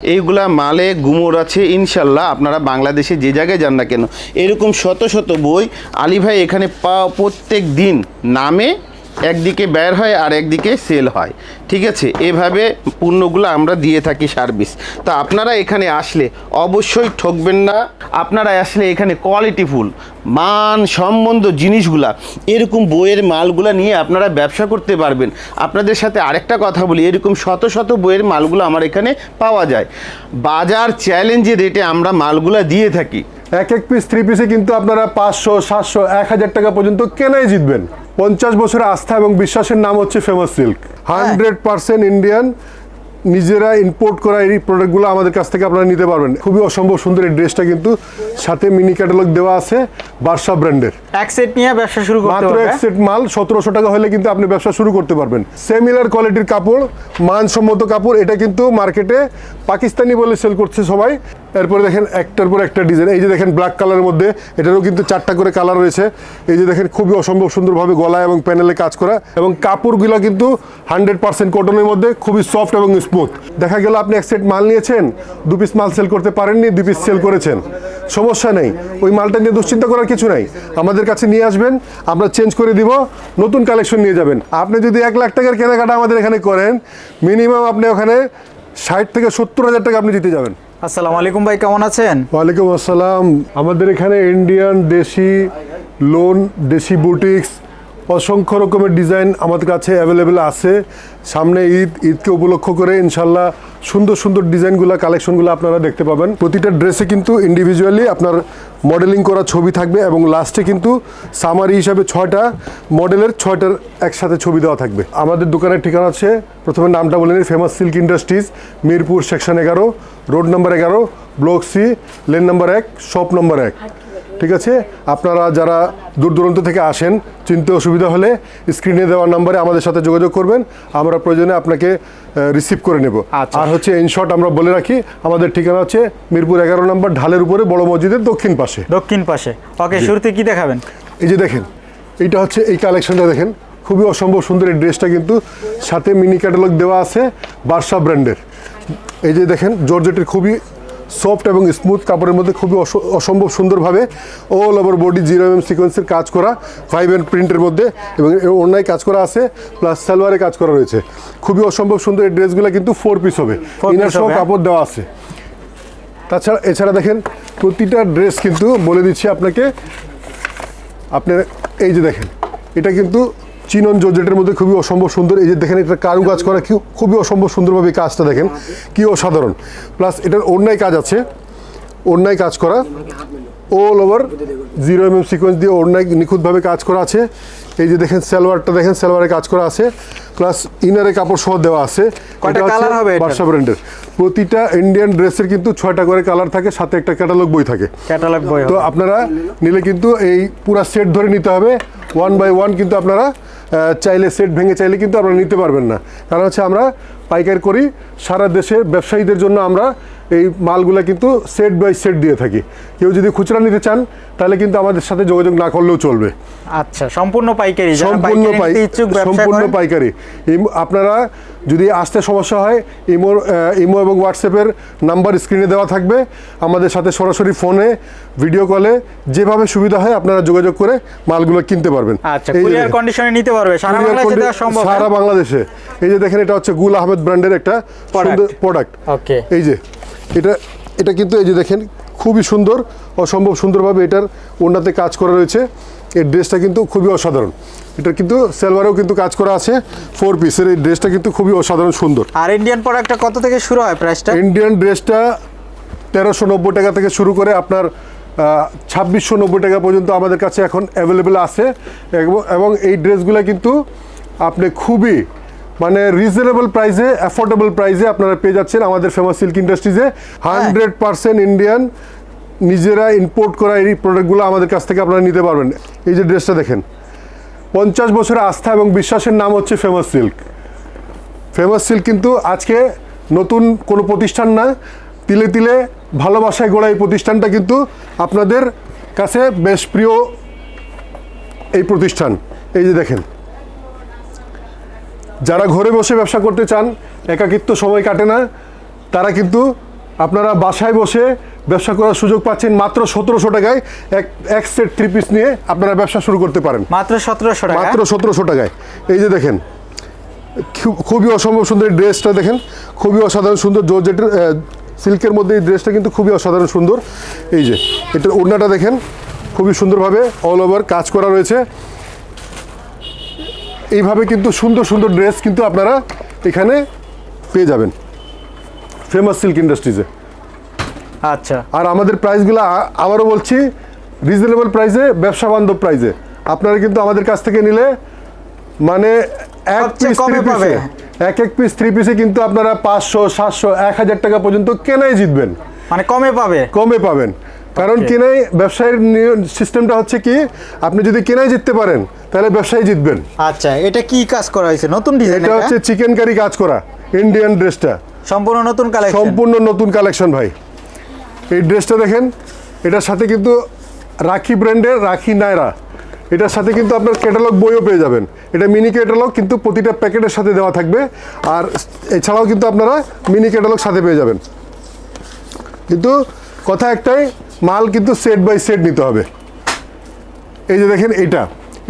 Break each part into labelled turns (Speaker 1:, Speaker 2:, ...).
Speaker 1: এইগুলা মালে গুমোর আছে, ইনশাল্লাহ আপনারা বাংলাদেশে যে জায়গায় যান না কেন, এরকম শত শত বই আলী ভাই এখানে পা, প্রত্যেক দিন নামে একদিকে বের হয় আর একদিকে সেল হয়। ঠিক আছে? এভাবে পণ্যগুলো আমরা দিয়ে থাকি সার্ভিস তো আপনারা এখানে আসলে অবশ্যই ঠকবেন না। আপনারা আসলে এখানে কোয়ালিটিফুল মান সম্বন্ধ জিনিসগুলা, এরকম বইয়ের মালগুলা নিয়ে আপনারা ব্যবসা করতে পারবেন। আপনাদের সাথে আরেকটা কথা বলি, এরকম শত শত বইয়ের মালগুলো আমার এখানে পাওয়া যায়। বাজার চ্যালেঞ্জের রেটে আমরা মালগুলা দিয়ে থাকি।
Speaker 2: এক এক পিস থ্রি পিসে কিন্তু আপনারা পাঁচশো, সাতশো, এক হাজার টাকা পর্যন্ত কেনাই জিতবেন। পঞ্চাশ বছরের আস্থা এবং বিশ্বাসের নাম হচ্ছে famous silk hundred percent Indian নিজেরা ইম্পোর্ট করা এই প্রোডাক্টগুলো আমাদের কাছ থেকে আপনারা নিতে পারবেন। খুবই অসম্ভব সুন্দর এই ড্রেসটা কিন্তু। সাথে মিনি ক্যাটালগ দেওয়া আছে বার্সা ব্র্যান্ডের
Speaker 3: এক সেট নিয়ে ব্যবসা শুরু করতে
Speaker 2: মাত্র এক সেট মাল সতেরোশো টাকা হলে কিন্তু আপনি ব্যবসা শুরু করতে পারবেন। সেমিলার কোয়ালিটির কাপড় মানসম্মত কাপড় এটা কিন্তু মার্কেটে পাকিস্তানি বলে সেল করছে সবাই। এরপরে দেখেন একটার পর একটা ডিজাইন এই যে দেখেন ব্ল্যাক কালারের মধ্যে এটারও কিন্তু চারটা করে কালার রয়েছে। এই যে দেখেন খুবই অসম্ভব সুন্দরভাবে গলা এবং প্যানেলে কাজ করা। এবং কাপড়গুলো কিন্তু হান্ড্রেড পার্সেন্ট কটনের মধ্যে খুবই সফট এবং স্মুথ দেখা গেল আপনি এক সেট মাল নিয়েছেন দু পিস মাল সেল করতে পারেননি দু পিস সেল করেছেন। সমস্যা নেই ওই মালটা নিয়ে দুশ্চিন্তা করার কিছু নাই। আমাদের কাছে নিয়ে আসবেন আমরা চেঞ্জ করে দিব নতুন কালেকশন নিয়ে যাবেন। আপনি যদি এক লাখ টাকার কেনাকাটা আমাদের এখানে করেন মিনিমাম আপনি ওখানে ষাট থেকে সত্তর হাজার টাকা আপনি জিতে যাবেন।
Speaker 3: আসসালামু আলাইকুম ভাই কেমন আছেন?
Speaker 2: ওয়ালাইকুম আসসালাম। আমাদের এখানে ইন্ডিয়ান দেশি লোন দেশি বুটিক্স অসংখ্য রকমের ডিজাইন আমাদের কাছে অ্যাভেলেবেল আছে। সামনে ঈদ, ঈদকে উপলক্ষ করে ইনশাল্লাহ সুন্দর সুন্দর ডিজাইনগুলো কালেকশনগুলো আপনারা দেখতে পাবেন। প্রতিটা ড্রেসে কিন্তু ইন্ডিভিজুয়ালি আপনার মডেলিং করা ছবি থাকবে এবং লাস্টে কিন্তু সামারি হিসাবে ছয়টা মডেলের ছয়টার একসাথে ছবি দেওয়া থাকবে। আমাদের দোকানের ঠিকানা আছে, প্রথমে নামটা বলে নিই famous silk industries Mirpur section এগারো রোড নাম্বার এগারো ব্লক সি লেন নাম্বার এক শপ নাম্বার এক। ঠিক আছে? আপনারা যারা দূর দূরান্ত থেকে আসেন চিনতে অসুবিধা হলে স্ক্রিনে দেওয়া নাম্বারে আমাদের সাথে যোগাযোগ করবেন। আমরা প্রয়োজনে আপনাকে রিসিভ করে নেব।
Speaker 3: আচ্ছা।
Speaker 2: আর হচ্ছে ইনশর্ট আমরা বলে রাখি আমাদের ঠিকানা হচ্ছে মিরপুর এগারো নম্বর ঢালের উপরে বড় মসজিদের দক্ষিণ পাশে।
Speaker 3: দক্ষিণ পাশে। ওকে শুরুতে কি দেখাবেন?
Speaker 2: এই যে দেখেন এইটা হচ্ছে এই কালেকশনটা দেখেন। খুবই অসম্ভব সুন্দর এই ড্রেসটা কিন্তু। সাথে মিনি ক্যাটালগ দেওয়া আছে বার্সা ব্র্যান্ডের এই যে দেখেন জর্জেটের খুবই সফট এবং স্মুথ কাপড়ের মধ্যে খুবই অস- অসম্ভব সুন্দরভাবে all over body zero M সিকোয়েন্সের কাজ করা ফাইভ এন্ড প্রিন্টের মধ্যে এবং অন্যায় কাজ করা আছে প্লাস সালোয়ারে কাজ করা রয়েছে। খুবই অসম্ভব সুন্দর এই ড্রেসগুলো কিন্তু ফোর পিস হবে। ইনার সহ
Speaker 3: হ্যাঁ?
Speaker 2: কাপড় দেওয়া আছে। তাছাড়া এছাড়া দেখেন প্রতিটা ড্রেস কিন্তু বলে দিচ্ছি আপনাকে। আপনার এই যে দেখেন এটা কিন্তু চিনন জর্জেটের মধ্যে খুবই অসম্ভব সুন্দর। এই যে দেখেন এটা কারু কাজ করা কি- খুবই অসম্ভব সুন্দরভাবে কাজটা দেখেন। কি অসাধারণ। প্লাস এটার অন্যায় কাজ আছে। অন্যায় কাজ করা। All over zero M M sequence দিয়ে অন্যায় নিখুঁতভাবে কাজ করা আছে। এই যে দেখেন সালোয়ারটা দেখেন সালোয়ারে কাজ করা আছে। প্লাস ইনারে কাপড় সহ দেওয়া আছে? বাদশা ব্র্যান্ডের প্রতিটা ইন্ডিয়ান ড্রেসের কিন্তু ছয়টা করে কালার থাকে সাথে একটা ক্যাটালগ বই থাকে।
Speaker 3: ক্যাটালগ বই
Speaker 2: তো আপনারা নিলে কিন্তু এই পুরা সেট ধরে নিতে হবে। ওয়ান বাই ওয়ান কিন্তু আপনারা চাইলে সেট ভেঙে চাইলে কিন্তু আপনারা নিতে পারবেন না। কারণ হচ্ছে আমরা পাইকার করি, সারা দেশে ব্যবসায়ীদের জন্য আমরা এই মালগুলা কিন্তু সেট বাই সেট দিয়ে থাকি। কেউ যদি খুচরা নিতে চান তাহলে কিন্তু আমাদের সাথে যোগাযোগ না করলেও চলবে।
Speaker 3: আচ্ছা সম্পূর্ণ পাইকারি
Speaker 2: সম্পূর্ণ সম্পূর্ণ পাইকারি। আপনারা যদি আসতে সমস্যা হয় আহ, ইমো এবং হোয়াটসঅ্যাপের নাম্বার স্ক্রিনে দেওয়া থাকবে। আমাদের সাথে সরাসরি ফোনে ভিডিও কলে যেভাবে সুবিধা হয় আপনারা যোগাযোগ করে মালগুলো কিনতে পারবেন।
Speaker 3: আচ্ছা কুরিয়ার কন্ডিশনে নিতে পারবে। সারা বাংলাদেশে দেওয়া সম্ভব হ্যাঁ?
Speaker 2: সারা বাংলাদেশে। এই যে দেখেন এটা হচ্ছে গুল আহমেদ ব্র্যান্ডের একটা প্রোডাক্ট
Speaker 3: Okay.
Speaker 2: এই যে এটা এটা কিন্তু এই যে দেখেন খুবই সুন্দর অসম্ভব সুন্দরভাবে এটার ওনাতে কাজ করা রয়েছে। এই ড্রেসটা কিন্তু খুবই অসাধারণ। এটা কিন্তু সেলভারেও কিন্তু কাজ করা আছে ফোর পিসের এই ড্রেসটা কিন্তু খুবই অসাধারণ সুন্দর।
Speaker 3: আর ইন্ডিয়ান প্রোডাক্টটা কত থেকে শুরু হয় প্রাইসটা
Speaker 2: ইন্ডিয়ান ড্রেসটা তেরোশো নব্বই টাকা থেকে শুরু করে আপনার ছাব্বিশশো নব্বই টাকা পর্যন্ত আমাদের কাছে এখন অ্যাভেলেবেল আছে। এবং এই ড্রেসগুলো কিন্তু আপনি খুবই মানে রিজনেবল প্রাইসে অ্যাফোর্ডেবল প্রাইসে আপনারা পেয়ে যাচ্ছেন আমাদের ফেমাস সিল্ক ইন্ডাস্ট্রিজে হান্ড্রেড পার্সেন্ট ইন্ডিয়ান নিজেরা ইম্পোর্ট করা এই প্রোডাক্টগুলো আমাদের কাছ থেকে আপনারা নিতে পারবেন। এই যে ড্রেসটা দেখেন। পঞ্চাশ বছরের আস্থা এবং বিশ্বাসের নাম হচ্ছে ফেমাস সিল্ক ফেমাস সিল্ক কিন্তু আজকে নতুন কোনো প্রতিষ্ঠান না তিলে তিলে ভালোবাসায় গড়া এই প্রতিষ্ঠানটা কিন্তু আপনাদের কাছে বেশ প্রিয় এই প্রতিষ্ঠান। এই যে দেখেন। যারা ঘরে বসে ব্যবসা করতে চান একাকিত্ব সময় কাটে না। তারা কিন্তু আপনারা বাসায় বসে ব্যবসা করার সুযোগ পাচ্ছেন মাত্র সতেরোশো টাকায়। এক এক সেট থ্রি পিস নিয়ে আপনারা ব্যবসা শুরু করতে পারেন।
Speaker 3: মাত্র সতেরোশো টাকা?
Speaker 2: মাত্র সতেরোশো টাকায়। এই যে দেখেন খুবই অসম্ভব সুন্দর এই ড্রেসটা দেখেন। খুবই অসাধারণ সুন্দর জর্জেটের সিল্কের মধ্যে এই ড্রেসটা কিন্তু খুবই অসাধারণ সুন্দর। এই যে এটার ওড়নাটা দেখেন খুবই সুন্দরভাবে অল ওভার কাজ করা রয়েছে। এইভাবে কিন্তু সুন্দর সুন্দর ড্রেস কিন্তু আপনারা এখানে পেয়ে যাবেন। ফেমাস সিল্ক ইন্ডাস্ট্রিজে
Speaker 3: আচ্ছা।
Speaker 2: আর আমাদের প্রাইসগুলো আবারও বলছি রিজনেবল প্রাইসে ব্যবসা বান্ধব প্রাইসে আপনারা কিন্তু আমাদের কাছ থেকে নিলে মানে এক পিস
Speaker 3: কমে
Speaker 2: থ্রি
Speaker 3: পাবে।
Speaker 2: পিসে এক এক পিস থ্রি পিসে কিন্তু আপনারা পাঁচশো সাতশো এক হাজার টাকা পর্যন্ত কেনাই জিতবেন।
Speaker 3: মানে কমে পাবে।
Speaker 2: কমে পাবেন। কারণ. কেনাই ব্যবসায়ের সিস্টেমটা হচ্ছে কি আপনি যদি কেনাই জিততে পারেন তাহলে ব্যবসায়ী জিতবেন।
Speaker 3: আচ্ছা এটা কি কাজ করা হয়েছে? নতুন ডিজাইন
Speaker 2: এটা হচ্ছে চিকেন কারি কাজ করা ইন্ডিয়ান ড্রেসটা
Speaker 3: সম্পূর্ণ নতুন কালেকশন
Speaker 2: সম্পূর্ণ নতুন কালেকশন ভাই। এই ড্রেসটা দেখেন এটার সাথে কিন্তু রাখি ব্র্যান্ডের রাখি নায়রা। এটার সাথে কিন্তু আপনার ক্যাটালগ বইও পেয়ে যাবেন। এটা মিনি ক্যাটালগ কিন্তু প্রতিটা প্যাকেটের সাথে দেওয়া থাকবে। আর এছাড়াও কিন্তু আপনারা মিনি ক্যাটালগ সাথে পেয়ে যাবেন। কিন্তু কথা একটাই মাল কিন্তু সেট বাই সেট নিতে হবে। এই যে দেখেন এটা।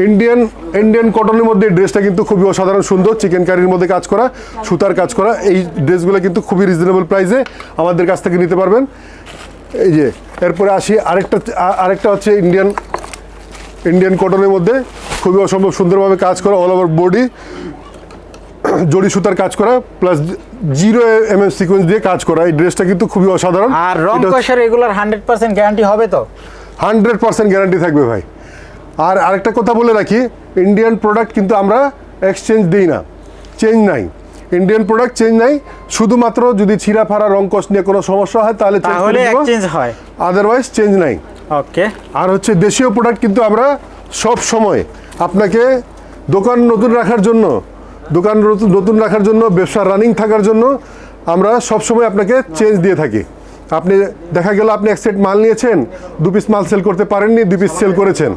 Speaker 2: ইন্ডিয়ান ইন্ডিয়ান কটনের মধ্যে এই ড্রেসটা কিন্তু খুবই অসাধারণ, সুন্দর। চিকেন কারির মধ্যে কাজ করা, সুতার কাজ করা, এই ড্রেসগুলো কিন্তু খুবই রিজনেবল প্রাইসে আমাদের কাছ থেকে নিতে পারবেন। এই যে, এরপরে আসি, আরেকটা আরেকটা হচ্ছে ইন্ডিয়ান ইন্ডিয়ান কটনের মধ্যে খুবই অসম্ভব সুন্দরভাবে কাজ করা অল ওভার বডি জড়ি সুতার কাজ করা plus zero M M sequence দিয়ে কাজ করা এই ড্রেসটা কিন্তু খুবই অসাধারণ।
Speaker 3: আর রং কষার এগুলার হান্ড্রেড পার্সেন্ট গ্যারান্টি হবে তো?
Speaker 2: হান্ড্রেড পার্সেন্ট গ্যারান্টি থাকবে ভাই। আর আরেকটা কথা বলে রাখি ইন্ডিয়ান প্রোডাক্ট কিন্তু আমরা এক্সচেঞ্জ দিই না চেঞ্জ নাই। ইন্ডিয়ান প্রোডাক্ট চেঞ্জ নাই শুধুমাত্র যদি ছিঁড়া ফাড়া রং কষ নিয়ে কোনো সমস্যা হয় তাহলে
Speaker 3: তাহলে এক্সচেঞ্জ হয়।
Speaker 2: আদারওয়াইজ চেঞ্জ নাই।
Speaker 3: ওকে
Speaker 2: আর হচ্ছে দেশীয় প্রোডাক্ট কিন্তু আমরা সব সময় আপনাকে দোকান নতুন রাখার জন্য দোকান নতুন- রাখার জন্য, ব্যবসা রানিং থাকার জন্য আমরা সবসময় আপনাকে চেঞ্জ দিয়ে থাকি। আপনি দেখা গেল আপনি এক সেট মাল নিয়েছেন, দু পিস মাল সেল করতে পারেননি, দু পিস সেল করেছেন।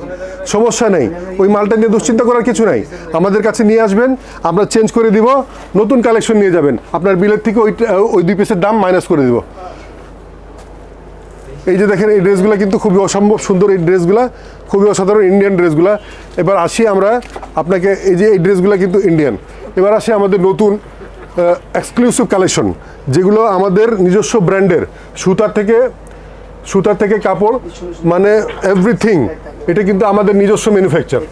Speaker 2: সমস্যা নেই, ওই মালটা নিয়ে দুশ্চিন্তা করার কিছু নাই। আমাদের কাছে নিয়ে আসবেন, আমরা চেঞ্জ করে দিব, নতুন কালেকশন নিয়ে যাবেন। আপনার বিলের থেকে ওই ওই দুই পিসের দাম মাইনাস করে দিব। এই যে দেখেন, এই ড্রেসগুলো কিন্তু খুবই অসম্ভব সুন্দর এই ড্রেসগুলো খুবই অসাধারণ ইন্ডিয়ান ড্রেসগুলো এবার আসি আমরা, আপনাকে এই যে এই ড্রেসগুলো কিন্তু ইন্ডিয়ান এবার আসে আমাদের নতুন এক্সক্লুসিভ কালেকশন যেগুলো আমাদের নিজস্ব ব্র্যান্ডের। সুতার থেকে সুতার থেকে কাপড় মানে এভরিথিং এটা কিন্তু আমাদের নিজস্ব ম্যানুফ্যাকচার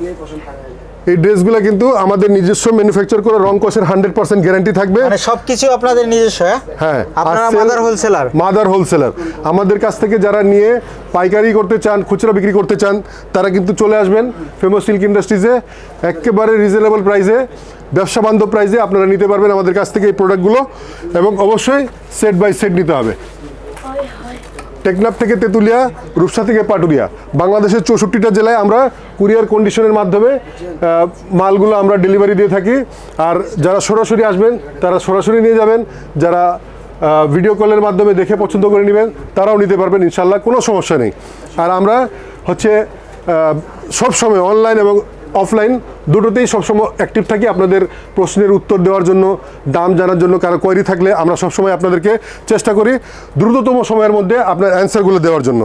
Speaker 2: এই ড্রেসগুলো কিন্তু আমাদের নিজস্ব ম্যানুফ্যাকচার করে রং কষের হান্ড্রেড পার্সেন্ট গ্যারান্টি থাকবে।
Speaker 3: মানে সবকিছু আপনাদের নিজস্ব হ্যাঁ? আপনারা মাদার হোলসেলার
Speaker 2: মাদার হোলসেলার আমাদের কাছ থেকে যারা নিয়ে পাইকারি করতে চান খুচরা বিক্রি করতে চান তারা কিন্তু চলে আসবেন ফেমাস সিল্ক ইন্ডাস্ট্রিজে একেবারে রিজনেবল প্রাইসে ব্যবসা বান্ধব প্রাইসে আপনারা নিতে পারবেন আমাদের কাছ থেকে এই প্রোডাক্টগুলো এবং অবশ্যই সেট বাই সেট নিতে হবে। টেকনাফ থেকে তেঁতুলিয়া, রূপসা থেকে পাটুরিয়া। বাংলাদেশের চৌষট্টিটা জেলায় আমরা কুরিয়ার কন্ডিশনের মাধ্যমে মালগুলো আমরা ডেলিভারি দিয়ে থাকি। আর যারা সরাসরি আসবেন, তারা সরাসরি নিয়ে যাবেন। যারা ভিডিও কলের মাধ্যমে দেখে পছন্দ করে নেবেন, তারাও নিতে পারবেন ইনশাল্লাহ কোনো সমস্যা নেই। আর আমরা হচ্ছে সব সময় অনলাইন এবং অফলাইন দুটোতেই সবসময় অ্যাক্টিভ থাকি। আপনাদের প্রশ্নের উত্তর দেওয়ার জন্য দাম জানার জন্য কারও কোয়ারি থাকলে আমরা সবসময় আপনাদেরকে চেষ্টা করি দ্রুততম সময়ের মধ্যে আপনার অ্যান্সারগুলো দেওয়ার জন্য।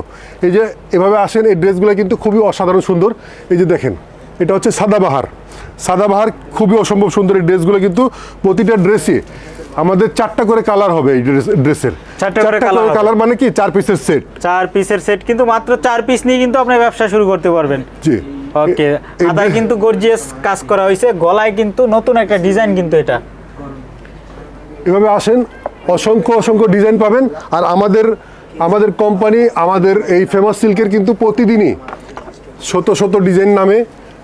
Speaker 2: এই যে এভাবে আসেন এই ড্রেসগুলো কিন্তু খুবই অসাধারণ সুন্দর। এই যে দেখেন এটা হচ্ছে সাদাবাহার। সাদাবাহার খুবই অসম্ভব সুন্দর এই ড্রেসগুলো কিন্তু প্রতিটা ড্রেসে আমাদের চারটা করে কালার হবে এই ড্রেস ড্রেসের
Speaker 3: চারটা করে
Speaker 2: কালার মানে কি? চার পিসের সেট
Speaker 3: চার পিসের সেট কিন্তু মাত্র চার পিস নিয়ে কিন্তু আপনি ব্যবসা শুরু করতে পারবেন।
Speaker 2: জি।
Speaker 3: ওকে আদায় কিন্তু গর্জিয়াস কাজ করা হয়েছে গলায় কিন্তু নতুন একটা ডিজাইন কিন্তু এটা।
Speaker 2: এভাবে আসেন, অসংখ্য অসংখ্য ডিজাইন পাবেন, আর আমাদের আমাদের কোম্পানি আমাদের এই ফেমাস সিল্কের কিন্তু প্রতিদিনই শত শত ডিজাইন নামে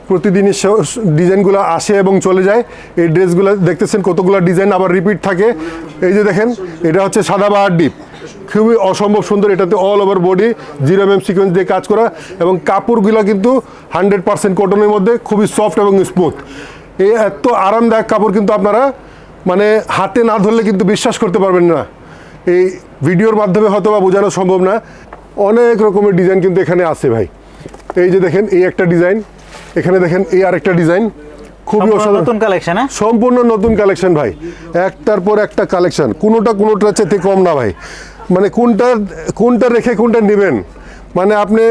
Speaker 2: প্রতিদিনই ডিজাইনগুলো আসে এবং চলে যায়। এই ড্রেসগুলো দেখতেছেন কতগুলো ডিজাইন আবার রিপিট থাকে। এই যে দেখেন, এটা হচ্ছে সাদা বাহার ডিপ খুবই অসম্ভব সুন্দর এটাতে all over body zero M sequence দিয়ে কাজ করা এবং কাপড়গুলো কিন্তু হান্ড্রেড পার্সেন্ট কটনের মধ্যে খুবই সফট এবং স্মুথ এই এত আরামদায়ক কাপড় কিন্তু আপনারা মানে হাতে না ধরলে কিন্তু বিশ্বাস করতে পারবেন না। এই ভিডিওর মাধ্যমে হয়তো বা বোঝানো সম্ভব না। অনেক রকমের ডিজাইন কিন্তু এখানে আছে ভাই। এই যে দেখেন এই একটা ডিজাইন এখানে দেখেন এই আরেকটা ডিজাইন খুবই অসাধারণ।
Speaker 3: নতুন কালেকশন হ্যাঁ?
Speaker 2: সম্পূর্ণ নতুন কালেকশন ভাই। একটার পর একটা কালেকশন কোনোটা কোনোটার চাইতে কম না ভাই। মানে কোনটা কোনটা রেখে কোনটা নেবেন? মানে আপনি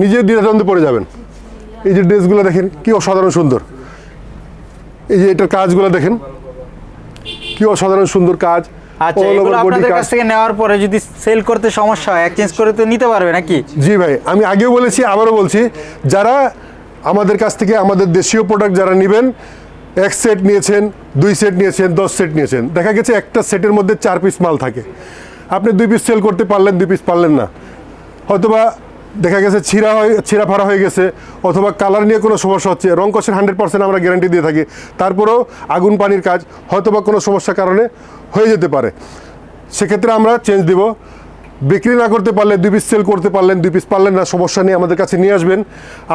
Speaker 2: নিজে দ্বিধাদ্বন্দ্বে পড়ে যাবেন। এই যে ড্রেসগুলো দেখেন কি অসাধারণ সুন্দর। এই যে এটার কাজগুলো দেখেন কি অসাধারণ সুন্দর কাজ।
Speaker 3: আচ্ছা এগুলো আপনাদের কাছ থেকে নেওয়ার পরে যদি সেল করতে সমস্যা হয় এক্সচেঞ্জ করে তো নিতে পারবে নাকি?
Speaker 2: জি ভাই আমি আগেও বলেছি আবারও বলছি যারা আমাদের কাছ থেকে আমাদের দেশীয় প্রোডাক্ট যারা নেবেন এক সেট নিয়েছেন দুই সেট নিয়েছেন দশ সেট নিয়েছেন দেখা গেছে একটা সেটের মধ্যে চার পিস মাল থাকে। আপনি দুই পিস সেল করতে পারলেন, দুই পিস পারলেন না। হয়তোবা দেখা গেছে ছিঁড়া হয়ে, ছিঁড়া ফাড়া হয়ে গেছে, অথবা কালার নিয়ে কোনো সমস্যা হচ্ছে, রং কষের হান্ড্রেড পার্সেন্ট আমরা গ্যারান্টি দিয়ে থাকি, তারপরেও আগুন পানির কাজ, হয়তোবা কোনো সমস্যার কারণে হয়ে যেতে পারে। সেক্ষেত্রে আমরা চেঞ্জ দিব। বিক্রি না করতে পারলে দুই পিস সেল করতে পারলেন দুই পিস পারলেন না সমস্যা নিয়ে আমাদের কাছে নিয়ে আসবেন।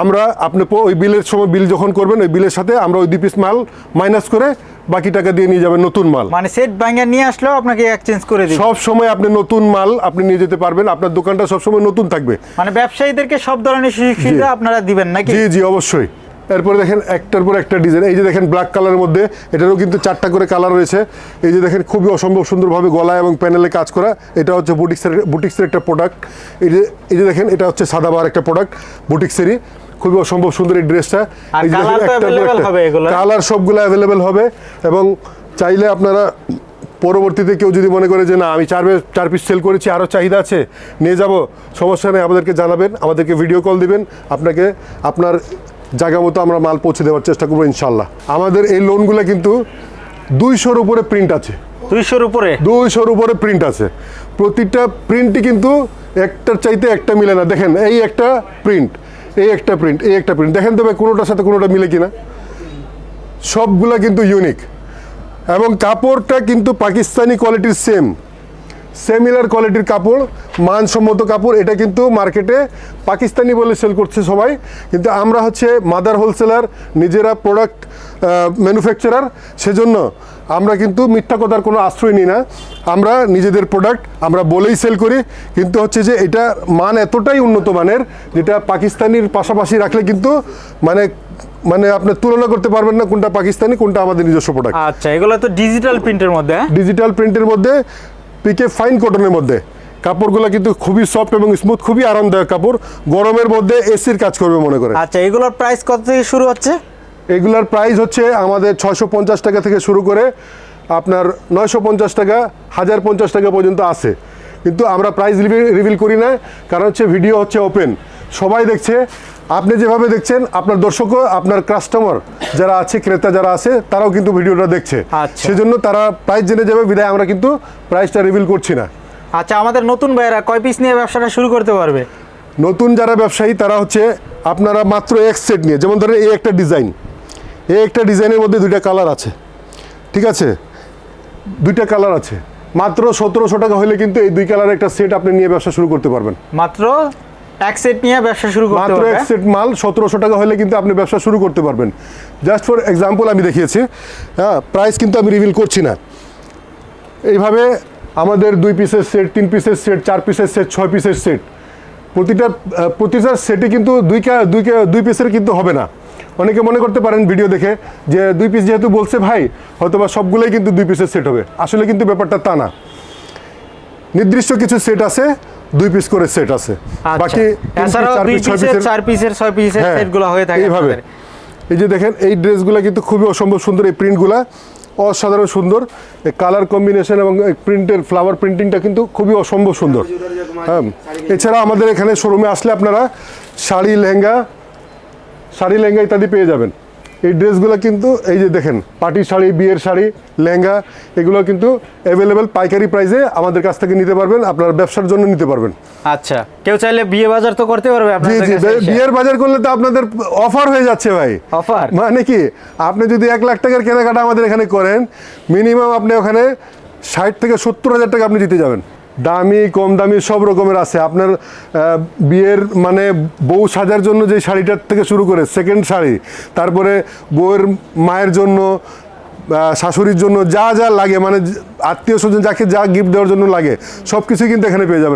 Speaker 2: আমরা আপনি ওই বিলের সময় বিল যখন করবেন ওই বিলের সাথে আমরা ওই দুই পিস মাল মাইনাস করে বাকি টাকা দিয়ে নিয়ে যাবেন নতুন মাল।
Speaker 3: মানে সেট ভাঙা নিয়ে আসলেও আপনাকে এক্সচেঞ্জ করে দিবে।
Speaker 2: সব সময় আপনি নতুন মাল আপনি নিয়ে যেতে পারবেন আপনার দোকানটা সবসময় নতুন থাকবে।
Speaker 3: মানে ব্যবসায়ীদেরকে সব ধরনের সুযোগ সুবিধা আপনারা দিবেন নাকি?
Speaker 2: জি জি অবশ্যই। এরপরে দেখেন একটার পর একটা ডিজাইন। এই যে দেখেন ব্ল্যাক কালারের মধ্যে এটারও কিন্তু চারটা করে কালার রয়েছে। এই যে দেখেন খুবই অসম্ভব সুন্দরভাবে গলা এবং প্যানেলে কাজ করা। এটা হচ্ছে বুটিক্সের বুটিক্সের একটা প্রোডাক্ট এই যে এই যে দেখেন এটা হচ্ছে সাদাবার একটা প্রোডাক্ট বুটিক্সেরই। খুবই অসম্ভব সুন্দর এই ড্রেসটা? কালার সবগুলো অ্যাভেলেবেল হবে। এবং চাইলে আপনারা পরবর্তীতে কেউ যদি মনে করে যে না আমি চার চার পিস সেল করেছি আরও চাহিদা আছে নিয়ে যাব সমস্যা নেই আমাদেরকে জানাবেন আমাদেরকে ভিডিও কল দিবেন। আপনাকে আপনার জায়গা মতো আমরা মাল পৌঁছে দেওয়ার চেষ্টা করব ইনশাল্লাহ। আমাদের এই লোনগুলো কিন্তু দুইশোর উপরে প্রিন্ট আছে।
Speaker 3: দুইশোর উপরে?
Speaker 2: দুইশোর উপরে প্রিন্ট আছে। প্রতিটা প্রিন্টই কিন্তু একটার চাইতে একটা মিলে না। দেখেন এই একটা প্রিন্ট এই একটা প্রিন্ট এই একটা প্রিন্ট দেখেন তবে কোনোটার সাথে কোনোটা মিলে কিনা। সবগুলা কিন্তু ইউনিক এবং কাপড়টা কিন্তু পাকিস্তানি কোয়ালিটির সেম সেমিলার কোয়ালিটির কাপড় মানসম্মত কাপড় এটা কিন্তু মার্কেটে পাকিস্তানি বলে সেল করছে সবাই। কিন্তু আমরা হচ্ছে মাদার হোলসেলার নিজেরা প্রোডাক্ট ম্যানুফ্যাকচারার সেজন্য আমরা কিন্তু মিথ্যা কথার কোনো আশ্রয় নিই না। আমরা নিজেদের প্রোডাক্ট আমরা বলেই সেল করি। কিন্তু হচ্ছে যে এটা মান এতটাই উন্নত মানের যেটা পাকিস্তানির পাশাপাশি রাখলে কিন্তু মানে মানে আপনি তুলনা করতে পারবেন না কোনটা পাকিস্তানি কোনটা আমাদের নিজস্ব প্রোডাক্ট
Speaker 3: আচ্ছা এগুলো তো ডিজিটাল প্রিন্টের মধ্যে হ্যাঁ?
Speaker 2: ডিজিটাল প্রিন্টের মধ্যে পিকে ফাইন কটনের মধ্যে। কাপড়গুলো কিন্তু খুবই সফট এবং স্মুথ খুবই আরামদায়ক কাপড়। গরমের মধ্যে এসির কাজ করবে মনে করে।
Speaker 3: আচ্ছা এগুলোর প্রাইস কত থেকে শুরু হচ্ছে?
Speaker 2: এগুলার প্রাইস হচ্ছে আমাদের ছশো পঞ্চাশ টাকা থেকে শুরু করে আপনার নয়শো পঞ্চাশ টাকা হাজার পঞ্চাশ টাকা পর্যন্ত আছে। কিন্তু আমরা প্রাইস রিভিল করি না কারণ হচ্ছে ভিডিও হচ্ছে ওপেন সবাই দেখছে আপনি যেভাবে দেখছেন আপনার দর্শকও আপনার কাস্টমার যারা আছে ক্রেতা যারা আছে তারাও কিন্তু ভিডিওটা দেখছে।
Speaker 3: আচ্ছা।
Speaker 2: সেজন্য তারা প্রাইস জেনে যাবে বিদায় আমরা কিন্তু প্রাইসটা রিভিল করছি না।
Speaker 3: আচ্ছা আমাদের নতুন ভাইয়েরা কয় পিস নিয়ে ব্যবসাটা শুরু করতে পারবে?
Speaker 2: নতুন যারা ব্যবসায়ী তারা হচ্ছে আপনারা মাত্র এক সেট নিয়ে যেমন ধরেন এই একটা ডিজাইন এই একটা ডিজাইনের মধ্যে দুইটা কালার আছে। ঠিক আছে? দুইটা কালার আছে। মাত্র সতেরোশো টাকা হলে কিন্তু এই দুই কালারের একটা সেট আপনি নিয়ে ব্যবসা শুরু করতে পারবেন।
Speaker 3: মাত্র এক সেট নিয়ে ব্যবসা শুরু করতে
Speaker 2: মাত্র এক সেট মাল সতেরোশো টাকা হলে কিন্তু আপনি ব্যবসা শুরু করতে পারবেন। জাস্ট ফর এক্সাম্পল আমি দেখিয়েছি হ্যাঁ প্রাইস কিন্তু আমি রিভিল করছি না। এইভাবে আমাদের দুই পিসের সেট তিন পিসের সেট চার পিসের সেট ছয় পিসের সেট প্রতিটা প্রতিটা সেটে কিন্তু দুই দুই দুই পিসের কিন্তু হবে না। অনেকে মনে করতে পারেন ভিডিও দেখে যে দুই পিস যেহেতু বলছে ভাই হয়তোবা সবগুলোই কিন্তু দুই পিসের সেট হবে। আসলে কিন্তু ব্যাপারটা তা না। নির্দিষ্ট কিছু সেট আছে দুই পিস করে সেট আছে।
Speaker 3: আচ্ছা।
Speaker 2: বাকি চার
Speaker 3: পিসের ছয়
Speaker 2: হ্যাঁ,
Speaker 3: সেটগুলো হয়ে থাকে
Speaker 2: এইভাবে। এই যে দেখেন এই ড্রেসগুলো কিন্তু খুবই অসম্ভব সুন্দর এই প্রিন্টগুলা অসাধারণ সুন্দর। কালার কম্বিনেশন এবং প্রিন্টের ফ্লাওয়ার প্রিন্টিংটা কিন্তু খুবই অসম্ভব সুন্দর। হ্যাঁ। এছাড়া আমাদের এখানে শোরুমে আসলে আপনারা শাড়ি লেহেঙ্গা শাড়ি লেহেঙ্গা ইত্যাদি পেয়ে যাবেন। এই ড্রেসগুলো কিন্তু এই যে দেখেন পার্টি শাড়ি বিয়ের শাড়ি লেহেঙ্গা এগুলো কিন্তু অ্যাভেলেবেল পাইকারি প্রাইসে আমাদের কাছ থেকে নিতে পারবেন আপনার ব্যবসার জন্য নিতে পারবেন।
Speaker 3: আচ্ছা কেউ চাইলে বিয়ে বাজার তো করতে পারবে
Speaker 2: জি জি বিয়ের বাজার করলে তো আপনাদের অফার হয়ে যাচ্ছে ভাই।
Speaker 3: অফার
Speaker 2: মানে কি আপনি যদি এক লাখ টাকার কেনাকাটা আমাদের এখানে করেন মিনিমাম আপনি ওখানে ষাট থেকে সত্তর হাজার টাকা আপনি জিতে যাবেন। দামি কম দামি সব রকমের আছে। আপনার বিয়ের মানে বউ সাজার জন্য যে শাড়িটার থেকে শুরু করে সেকেন্ড শাড়ি, তারপরে বউয়ের মায়ের জন্য শাশুড়ির জন্য যা যা লাগে মানে আত্মীয় স্বজন যাকে যা গিফট দেওয়ার জন্য লাগে সব কিছুই কিন্তু এখানে পেয়ে যাবেন।